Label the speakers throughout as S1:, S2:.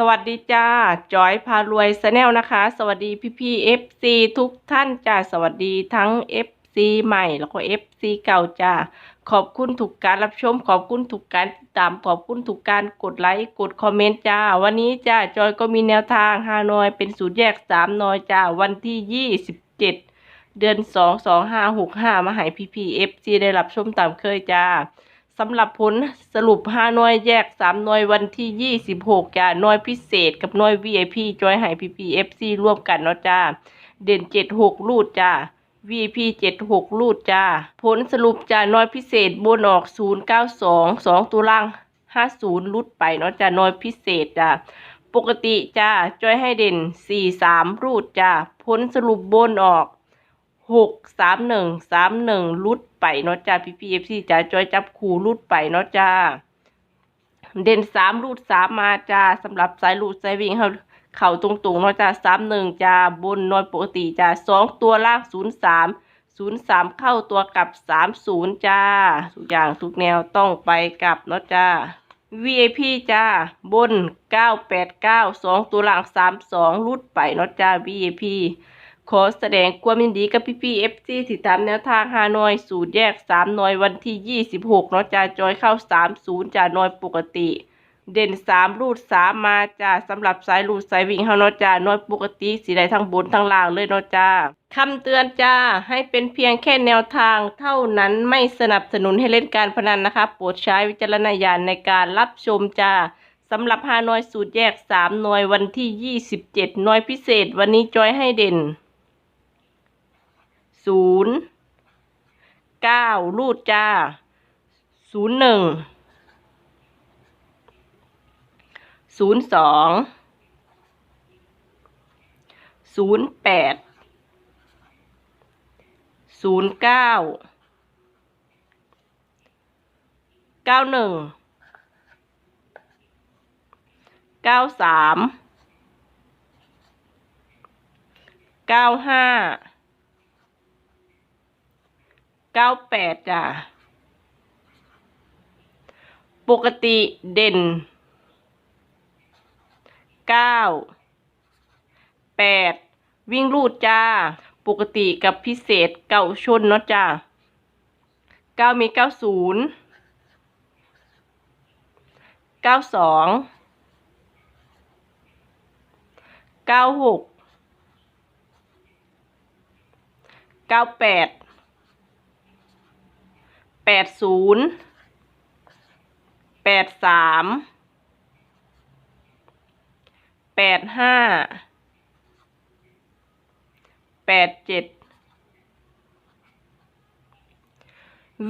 S1: สวัสดีจ้าจอยพารวยแนลนะคะ สวัสดีพี่พี่เอฟซีทุกท่านจ้าสวัสดีทั้ง FC ใหม่แล้วก็ FC เก่าจ้าขอบคุณทุกการรับชม ขอบคุณทุกการติดตามขอบคุณทุกการกดไลค์กดคอมเมนต์จ้า วันนี้จ้าจอยก็มีแนวทางฮานอยเป็นสูตรแยกสามนอยจ้าวันที่27เดือน2 2 5 6 5มาให้พี่พี่ FC ได้รับชมตามเคยจ้า สำหรับผลสรุป 5 หน่วยแยก 3 หน่วยวันที่ 26จ้าหน่วยพิเศษกับหน่วย VIP จอยให้ PPFC ร่วมกันเนาะจ้า เด่น 76รูดจ้า VIP 76รูดจ้า ผลสรุปจ้าหน่วยพิเศษบนออก 092 2ตัวล่าง 50รูดไปเนาะจ้าหน่วยพิเศษจ้า ปกติจ้าจอยให้เด่น 43 รูดจ้า ผลสรุปบนออก หกสามหนึ่งสามหนึ่งลุดไปเนาะจ้าพีพีเอฟซีจ้าจอยจับคู่ลุดไปเนาะจ้าเด่นสามรูดสามมาจ้าสำหรับสายรูดสายวิ่งเขาเข่าตรงๆเนาะจ้าสามหนึ่งจ้าบนนอยปกติจ้าสองตัวล่างศูนย์สามศูนย์สามเข้าตัวกลับสามศูนย์จ้าทุกอย่างทุกแนวต้องไปกลับเนาะจ้า VIP จ้า บนเก้าแปดเก้าสองตัวล่างสามสองรุดไปเนาะจ้า VIP ขอแสดงความยินดีกับพี่พี่เอฟซีที่ตามแนวทางฮานอยสูตรแยกสามหน่วยวันที่ยี่สิบหกเนาะจ้าจอยเข้าสามศูนย์จ้าหน่วยปกติ เด่นสามรูดสามมาจ้าสำหรับสายรูดสายวิ่งเฮาเนาะจ้าหน่วยปกติสีใดทั้งบนทั้งล่างเลยเนาะจ้าคำเตือนจ้าให้เป็นเพียงแค่แนวทางเท่านั้นไม่สนับสนุนให้เล่นการพนันนะคะ โปรดใช้วิจารณญาณในการรับชมจ้าสำหรับฮานอยสูตรแยกสามหน่วยวันที่ยี่สิบเจ็ดหน่วยพิเศษ วันนี้จอยให้เด่น ศูนย์เก้ารูดจ้าศูนย์หนึ่งศูนย์สองศูนย์แปดศูนย์เก้าเก้าหนึ่งเก้าสามเก้าห้า เก้าแปดจ้ะ ปกติเด่นเก้าแปดวิ่งรูดจ้า ปกติกับพิเศษเก้าชนเนาะจ้าเก้ามีเก้าศูนย์เก้าสองเก้าหกเก้าแปด แปดศูนย์แปดสามแปดห้าแปดเจ็ด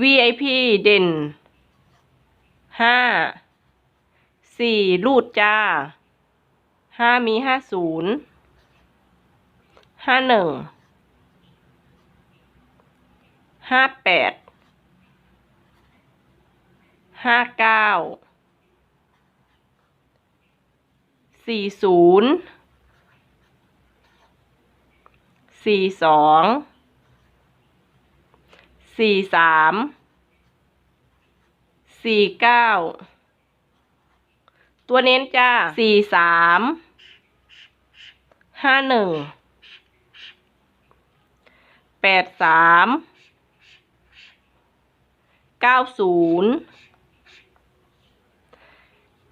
S1: VIP เด่นห้าสี่รูดจ้าห้ามีห้าศูนย์ห้าหนึ่งห้าแปด ห้าเก้าสี่ศูนย์สี่สองสี่สามสี่เก้าตัวเน้นจ้าสี่สามห้าหนึ่งแปดสามเก้าศูนย์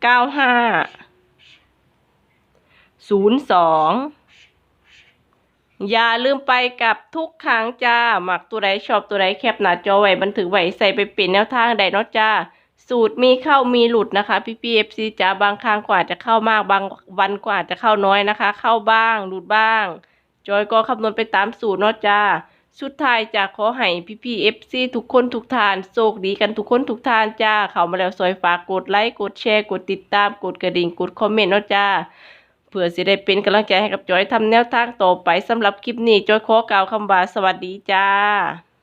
S1: เก้าห้าศูนย์สองอย่าลืมไปกับทุกครั้งจ้า หมักตัวใดชอบตัวใดแคปหน้าจอไว้บันทึกไว้ใส่ไปเป็นแนวทางใดเนาะจ้า สูตรมีเข้ามีหลุดนะคะ พี่พีเอฟซีจ้าบางครั้งกว่าจะเข้ามากบางวันกว่าจจะเข้าน้อยนะคะ เข้าบ้างหลุดบ้าง จอยก็คำนวณไปตามสูตรเนาะจ้า สุดท้ายจะขอให้พี่พีเอฟซีทุกคนทุกทานโชคดีกันทุกคนทุกทานจ้า เข้ามาแล้วซอยฝากกดไลค์กดแชร์กดติดตามกดกระดิ่งกดคอมเมนต์เนาะจ้าเพื่อสิได้เป็นกำลังใจให้กับจอยทำแนวทางต่อไปสำหรับคลิปนี้จอยขอกล่าวคำว่าสวัสดีจ้า